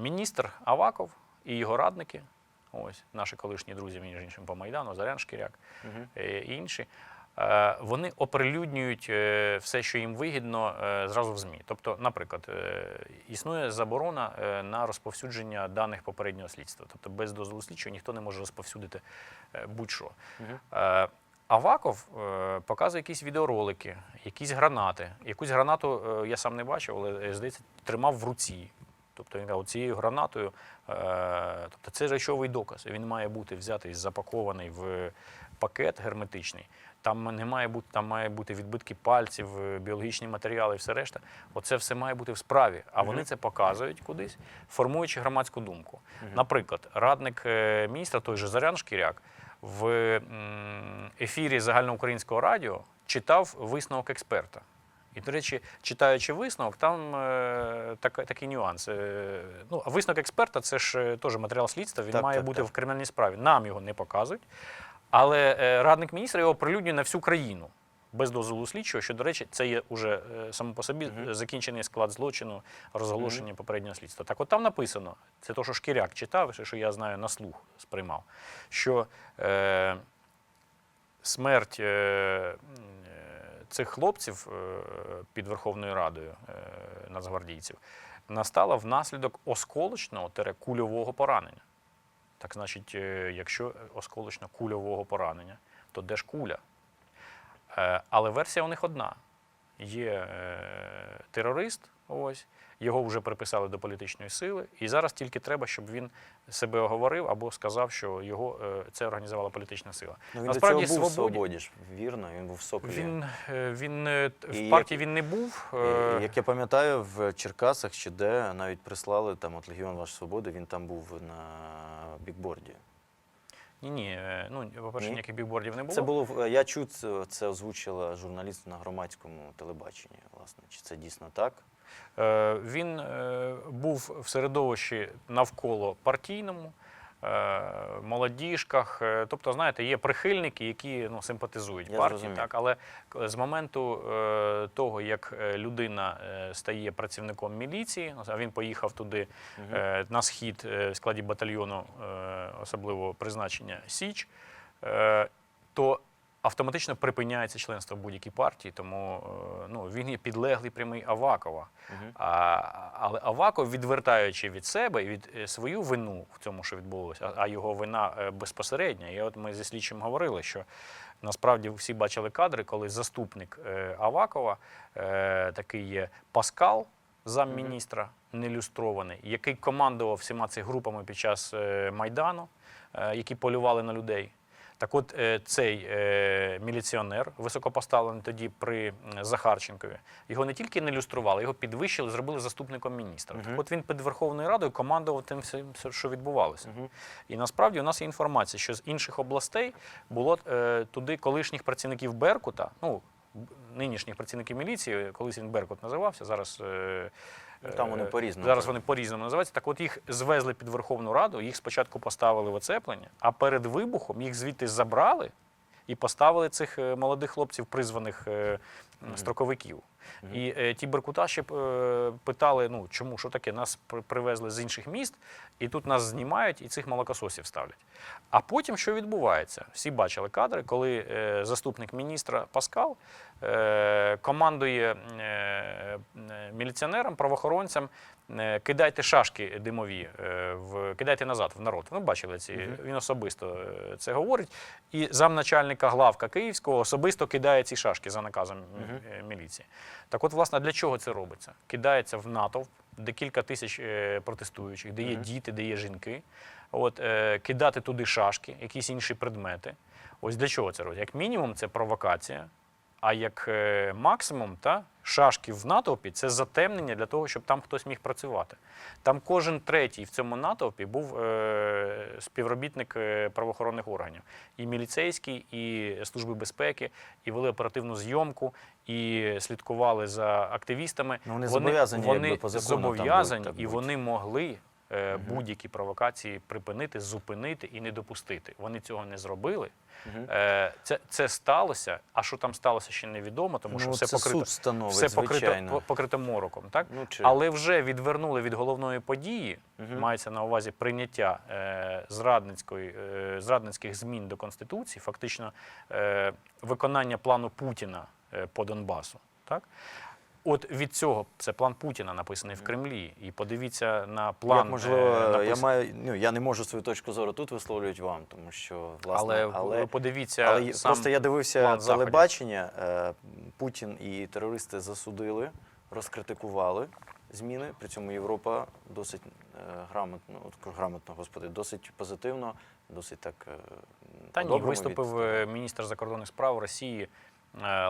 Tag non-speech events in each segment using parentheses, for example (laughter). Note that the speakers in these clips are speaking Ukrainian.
міністр Аваков і його радники, ось наші колишні друзі, між іншим по Майдану, Зарян Шкіряк е, і інші. е, Вони оприлюднюють е, все, що їм вигідно, зразу в ЗМІ. Тобто, наприклад, існує заборона на розповсюдження даних попереднього слідства. Тобто, без дозволу слідчого ніхто не може розповсюдити будь-що. Аваков показує якісь відеоролики, якісь гранати. Якусь гранату я сам не бачив, але здається, тримав в руці. Тобто він каже, цією гранатою, е, тобто це речовий доказ. Він має бути взятий, запакований в пакет герметичний. Там не має бути, там має бути відбитки пальців, е, біологічні матеріали і все решта. Оце все має бути в справі. А вони це показують кудись, формуючи громадську думку. Наприклад, радник е, міністра, той же Зарян Шкіряк, в ефірі загальноукраїнського радіо читав висновок експерта. І, до речі, читаючи висновок, там е, так, такий нюанс. Е, ну, а висновок експерта це ж е, теж матеріал слідства, він Так, має так, бути так. в кримінальній справі. Нам його не показують. Але е, радник міністра його оприлюднює на всю країну без дозволу слідчого, що, до речі, це є уже е, само по собі е, закінчений склад злочину, розголошення попереднього слідства. Так от там написано, це то, що Шкіряк читав, що я знаю на слух сприймав, що е, смерть е, цих хлопців е, під Верховною Радою е, нацгвардійців настала внаслідок осколочного кульового поранення. Так значить, е, якщо осколочно-кульового поранення, то де ж куля? Але версія у них одна. Є терорист, ось, його вже приписали до політичної сили, і зараз тільки треба, щоб він себе оговорив або сказав, що його е, це організувала політична сила. Ну, він Насправді, до цього був в «Свободі» свободі ж, вірно, він був в Соколі. Він, е, він е, І в партії як- він не був. І, Як я пам'ятаю, в Черкасах чи де навіть прислали там от Легіон Ваш Свободи, він там був на бікборді. Ні, ні, ну, по-перше, ніяких бікбордів не було. Це було я чув це озвучила журналіст на громадському телебаченні. Власне, чи це дійсно так? Е, Він е, був в середовищі навколо партійному, е, молодіжках. Тобто, знаєте, є прихильники, які ну, симпатизують Я партії. Так, але з моменту того, як людина стає працівником міліції, а він поїхав туди е, на схід в складі батальйону особливого призначення Січ, то автоматично припиняється членство будь-якій партії, тому е, ну, він є підлеглий прямий Авакова. А, але Аваков, відвертаючи від себе і від е, свою вину в цьому, що відбулося, а, його вина е, безпосередня. І от ми зі слідчим говорили, що насправді всі бачили кадри, коли заступник Авакова, такий є Паскал, замміністра, нелюстрований, який командував всіма цими групами під час Майдану, які полювали на людей. Так от е, цей е, міліціонер, високопоставлений тоді при Захарченкові, його не тільки не люстрували, його підвищили, зробили заступником міністра. Так от він під Верховною Радою командував тим всім, все, що відбувалося. І насправді у нас є інформація, що з інших областей було е, туди колишніх працівників Беркута, ну, нинішніх працівників міліції, колись він Беркут називався, зараз. е, Ну, там вони е, по-різному. Зараз вони по-різному називаються. Так от їх звезли під Верховну Раду, їх спочатку поставили в оцеплення, а перед вибухом їх звідти забрали і поставили цих е, молодих хлопців, призваних е, І е, ті беркута ще е, питали: ну чому що таке? Нас привезли з інших міст, і тут нас знімають і цих молокососів ставлять. А потім що відбувається? Всі бачили кадри, коли е, заступник міністра Паскал е, командує е, е, міліціонерам, правоохоронцям. е, Кидайте шашки димові, е, в кидайте назад в народ. Ви бачили ці. Він особисто це говорить. І замначальника главка Київського особисто кидає ці шашки за наказом е, міліції. Так от, власне, для чого це робиться? Кидається в натовп, де кілька тисяч е, протестуючих, де є діти, де є жінки. От, е, кидати туди шашки, якісь інші предмети. Ось для чого це робить? Як мінімум, це провокація. А як е, максимум, та, шашки в натовпі це затемнення для того, щоб там хтось міг працювати. Там кожен третій в цьому натовпі був е, співробітник е, правоохоронних органів. І міліцейський, і Служби безпеки, і вели оперативну зйомку, і слідкували за активістами. Ну, вони зобов'язані, вони по закону зобов'язані і вони могли будь-які провокації припинити, зупинити і не допустити. Вони цього не зробили. Е, Це, це сталося. А що там сталося, ще невідомо, тому що Ну, все це покрито, суд все покрито, покрито мороком. Так? Ну, чи... Але вже відвернули від головної події, Мгм. мається на увазі прийняття е, зрадницької, е, зрадницьких змін до Конституції, фактично е, виконання плану Путіна е, по Донбасу. Так? От від цього це план Путіна написаний в Кремлі. І подивіться на план. Як, можливо, е, я маю ну я не можу свою точку зору тут висловлювати вам, тому що власне, але, ви подивіться, але сам просто я дивився телебачення. е, Путін і терористи засудили, розкритикували зміни. При цьому Європа досить е, грамотно, от грамотно, господи, досить позитивно, досить так. е, Та ні, виступив від- е, міністр закордонних справ Росії е,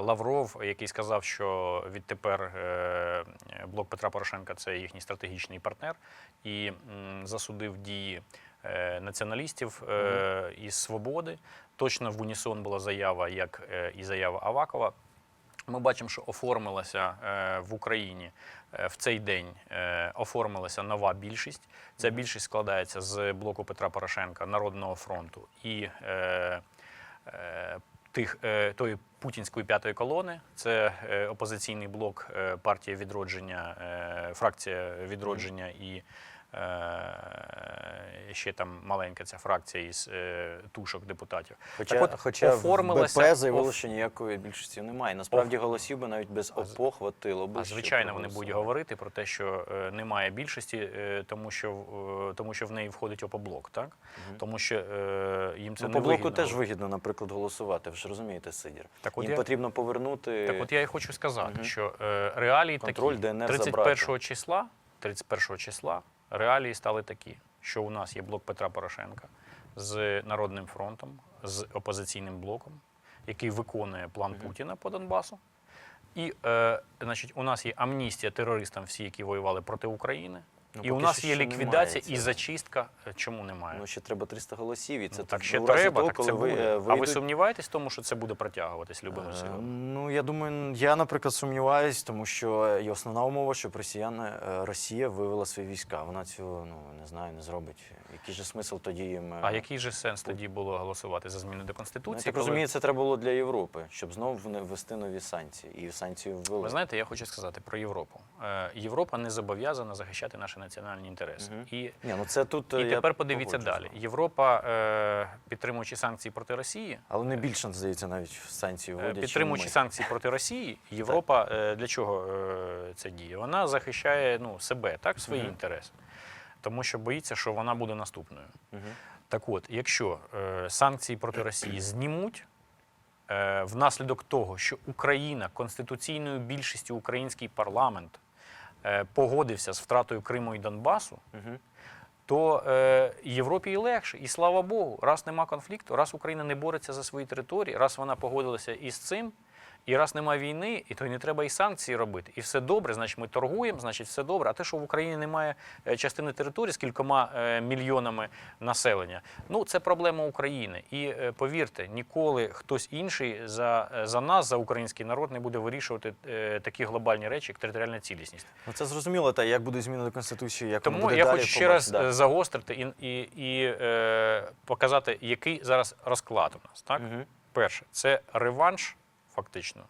Лавров, який сказав, що відтепер е, блок Петра Порошенка це їхній стратегічний партнер, і засудив дії е, націоналістів е, із свободи. Точно в унісон була заява, як е, і заява Авакова. Ми бачимо, що оформилася е, в Україні е, в цей день е, оформилася нова більшість. Ця більшість складається з блоку Петра Порошенка, Народного фронту і е, е, тих, е, тої путінської п'ятої колони. Це е, опозиційний блок е, партія відродження, фракція відродження і. Е, Ще там маленька ця фракція із е, тушок депутатів. Хоча, Так от, хоча в оформилася- БП заявили, що ніякої більшості немає. Насправді голосів би навіть без ОПО хватило би. А звичайно, вони будуть говорити про те, що е, немає більшості, е, тому що е, тому що в неї входить опоблок, так тому що е, їм це Ну, не блоку теж вигідно, наприклад, голосувати. Ви ж розумієте, Сидір. Так от Їм я- потрібно повернути. Так, от я і хочу сказати, Мгм. що е, реалії Контроль такі. ДНР 31 забрати. числа, 31 числа реалії стали такі, що у нас є блок Петра Порошенка з Народним фронтом, з опозиційним блоком, який виконує план Путіна по Донбасу. І е, значить, у нас є амністія терористам, всі, які воювали проти України. Ну, і у поки нас що є ще ліквідація і цього. зачистка. Е, Чому немає? Ну, ще треба 300 голосів, і це Ну, так ще у разі треба, того, так це коли ви, буде. е, А ви вийдуть- сумніваєтесь в тому, що це буде протягуватись любими Е, силами? Ну, я думаю, я, наприклад, сумніваюсь, тому що і основна умова, щоб росіяни, е, Росія вивела свої війська. Вона цього, ну, не знаю, не зробить. Який же смисл тоді їм... е, А який же сенс тоді було голосувати за зміни до Ну, я Конституції? так коли- розумію, це треба було для Європи, щоб знову вне- ввести нові санкції. І санкції ввели. Ви знаєте, я хочу сказати про Європу. Е, Європа не зобов'язана захищати наші національні інтереси. Мгм. І, Ні, ну це тут, е, і тепер подивіться далі. Європа, е, підтримуючи санкції проти Росії, Але не більше, здається, навіть санкції е, вводять. підтримуючи ми. санкції проти Росії, (laughs) Європа е, для чого е, це діє? Вона захищає ну, себе, так, свої Мгм. інтереси. Тому що боїться, що вона буде наступною. Мгм. Так от, якщо е, санкції проти Росії знімуть е, внаслідок того, що Україна конституційною більшістю український парламент е, погодився з втратою Криму і Донбасу, угу. то е, Європі і легше. І слава Богу, раз нема конфлікту, раз Україна не бореться за свої території, раз вона погодилася із цим. І раз немає війни, і то й не треба і санкції робити. І все добре, значить, ми торгуємо, значить, все добре. А те, що в Україні немає е, частини території з кількома е, мільйонами населення, ну це проблема України. І е, повірте, ніколи хтось інший за, за нас, за український народ, не буде вирішувати такі глобальні речі, як територіальна цілісність. Ну, це зрозуміло, та як будуть зміни до Конституції, як Тому буде я далі, хочу ще раз Да. загострити і, і, і е, показати, який зараз розклад у нас. Так? Мгм. Перше, це реванш, фактично.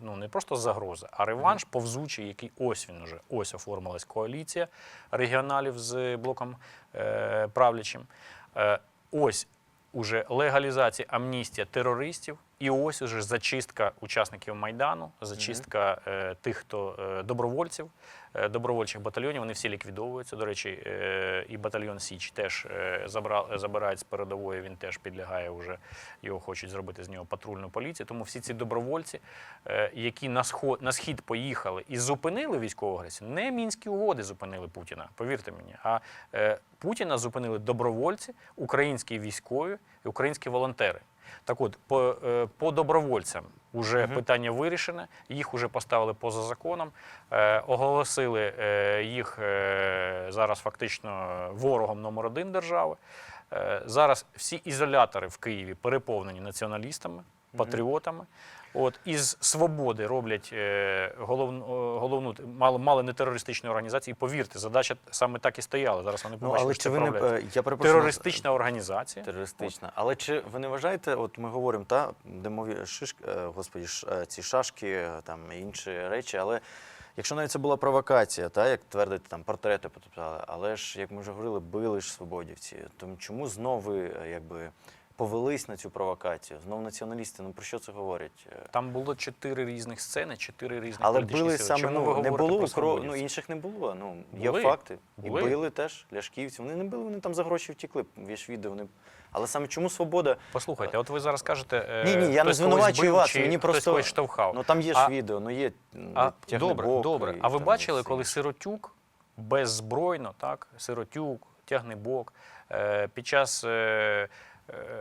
Ну, не просто загроза, а реванш повзучий, який ось він уже ось оформилась коаліція регіоналів з блоком е, правлячим. Е, ось уже легалізація амністія терористів, і ось уже зачистка учасників Майдану, зачистка е, тих, хто е, добровольців, е, добровольчих батальйонів, вони всі ліквідовуються. До речі, е, і батальйон Січ теж е, забра- забирають з передової, він теж підлягає вже, його хочуть зробити з нього патрульну поліцію. Тому всі ці добровольці, е, які на сход, на схід поїхали і зупинили військову агресію, не мінські угоди зупинили Путіна, повірте мені. А е, Путіна зупинили добровольці, українські військові і українські волонтери. Так от, по, е, по добровольцям вже питання вирішене, їх вже поставили поза законом, е, оголосили е, їх е, зараз фактично ворогом номер один держави. Е, зараз всі ізолятори в Києві переповнені націоналістами, патріотами. От із свободи роблять е, головну, е, головну мало, мало не терористичну організацію. І повірте, задача саме так і стояла. Зараз вони Ну, але що чи це ви не е, я перепрошую, терористична організація. Терористична. Але чи ви не вважаєте, от ми говоримо, та димові шишки, е, господі, ш- е, ці шашки, е, там інші речі, але якщо навіть це була провокація, та як твердите, там портрети потоптали, але ж, як ми вже говорили, били ж свободівці. Тому чому знов ви е, якби повелись на цю провокацію? Знов націоналісти, ну про що це говорять? Е, Там було чотири різних сцени, чотири різних Але били сили. саме ну, не було про ну, інших не було. Ну є Були. факти. Були. І били теж ляшківці. Вони не били, вони там за гроші втікли. Є ж відео. Вони... Але саме чому свобода? Послухайте, от ви зараз кажете, е, Ні, ні, я не звинувачую вас. чи Мені просто когось штовхав. Ну там є ж А- відео, ну є А, тягнебок добре, добре. і А ви там бачили, коли сиротюк беззбройно, так, сиротюк, тягнебок, е, під час е,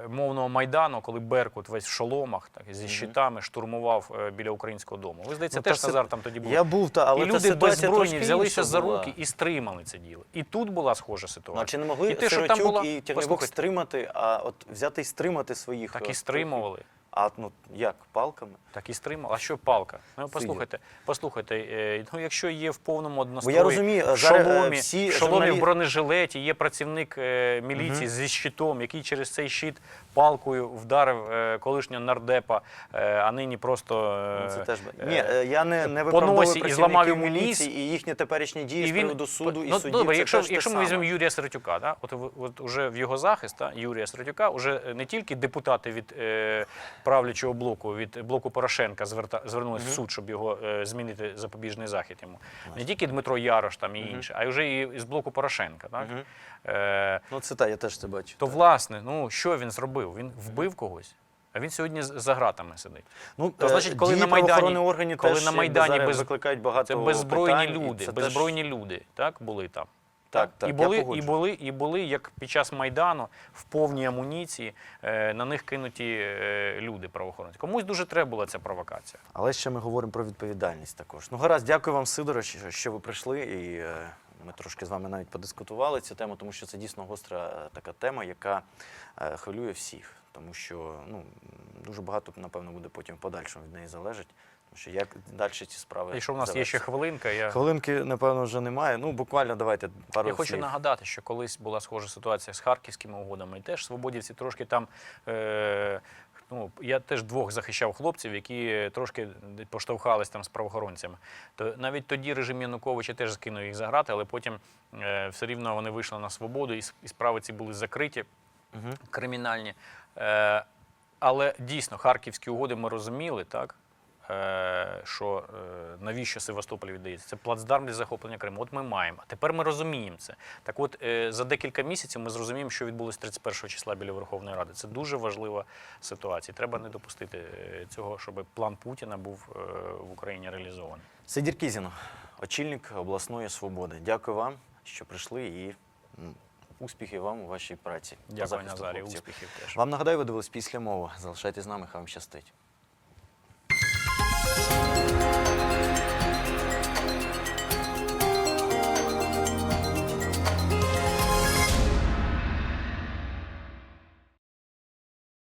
мовного майдану, коли Беркут весь в шоломах, так, зі щитами штурмував е, біля українського дому. Ви здається, Ну, теж це- там тоді був. Я був, та, але і люди беззбройні взялися за була. руки і стримали це діло. І тут була схожа ситуація. а ситуація. чи не могли І те, що там була- і Тягнебок стримати, а от взяти і стримати своїх? Так е, і стримували. А ну як, палками? Так і стримав. А що палка? Ну послухайте, послухайте. е, Ну якщо є в повному однострої, я розумію, в зараз е, шоломі, всі в шоломі журналі- в бронежилеті, є працівник е, міліції зі щитом, який через цей щит палкою вдарив е, колишнього нардепа, е, а нині просто е, Ну, Це теж е, ні, е, я не, не виправдовую і зламав йому міліції і їхні теперішні дії з приводу суду і ну, судів. добре, якщо, якщо ми візьмемо Юрія Середюка, да, от, от уже в його захист та, Юрія Середюка, уже не тільки депутати від е, правлячого блоку, від блоку Порошенка зверта, звернулись в суд, щоб його е, змінити запобіжний захід йому. Не тільки Дмитро Ярош там і інші, а вже і з блоку Порошенка. Так? Е, Ну це так, я теж це бачу. то, власне, ну, що він зробив? Він вбив когось. А він сьогодні за ґратами сидить. Ну, То, е, значить, коли на Майдані- органів коли теж, на Майдані без- викликають багато Це беззбройні питань, люди, це беззбройні люди, так, були там. Так, так, і, були, і, були, і були, як під час Майдану, в повній амуніції, е, на них кинуті е, люди правоохоронці. Комусь дуже треба була ця провокація. Але ще ми говоримо про відповідальність також. Ну гаразд, дякую вам, Сидоро, що що ви прийшли, і е, ми трошки з вами навіть подискутували цю тему, тому що це дійсно гостра е, така тема, яка е, хвилює всіх. Тому що ну, дуже багато, напевно, буде потім в подальшому від неї залежить. Тому що як далі ці справи. І що в нас є ще хвилинка, я, Хвилинки, напевно, вже немає. Ну, буквально давайте пару я хочу нагадати, що колись була схожа ситуація з харківськими угодами. І теж свободівці трошки там. Е, Ну, я теж двох захищав хлопців, які трошки поштовхались там з правоохоронцями. То навіть тоді режим Януковича теж скинув їх за грати, але потім е, все рівно вони вийшли на свободу, і, і справи ці були закриті. угу. кримінальні. Е, але дійсно, харківські угоди ми розуміли, так? Е, що е, навіщо Севастополь віддається? Це плацдарм для захоплення Криму. От ми маємо. А тепер ми розуміємо це. Так от, е, за декілька місяців ми зрозуміємо, що відбулося 31 числа біля Верховної Ради. Це дуже важлива ситуація. Треба не допустити цього, щоб план Путіна був в Україні реалізований. Сидір Кізіно, очільник обласної свободи. Дякую вам, що прийшли, і успіхів вам у вашій праці. Дякую, Назарі. Успіхів теж. Вам нагадаю, ви дивились після мови. Залишайтесь з нами, хай вам щастить.